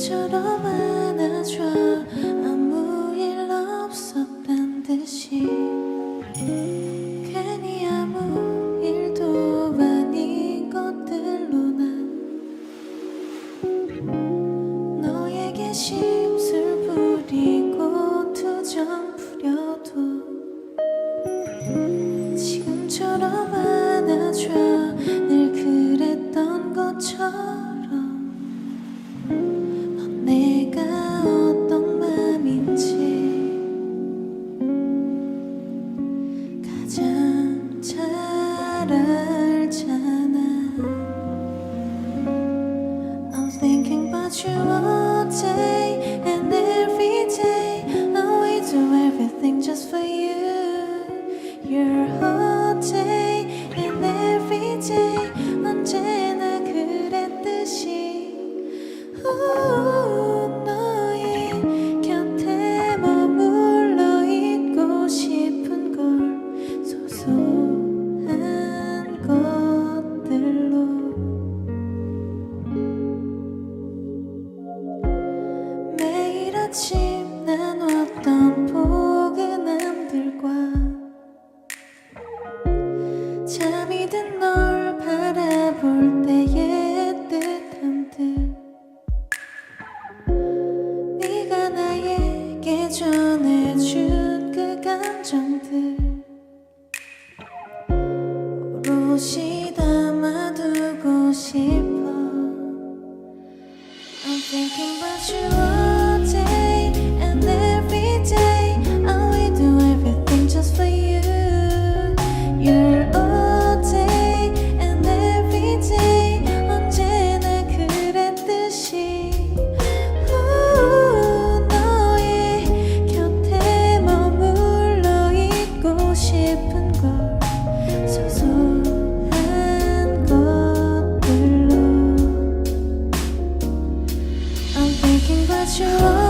처럼 심술 부리고 투정 부려도 지금처럼 안아줘. 늘 그랬던 것처럼 넌 내가 어떤 맘인지 가장 잘 알잖아 나눴던 포근함들과 잠이 든 널 바라볼 때의 뜻함들. 네가 나에게 전해준 그 감정들. 오롯이 담아두고 싶어. I'm thinking about you 찾아와.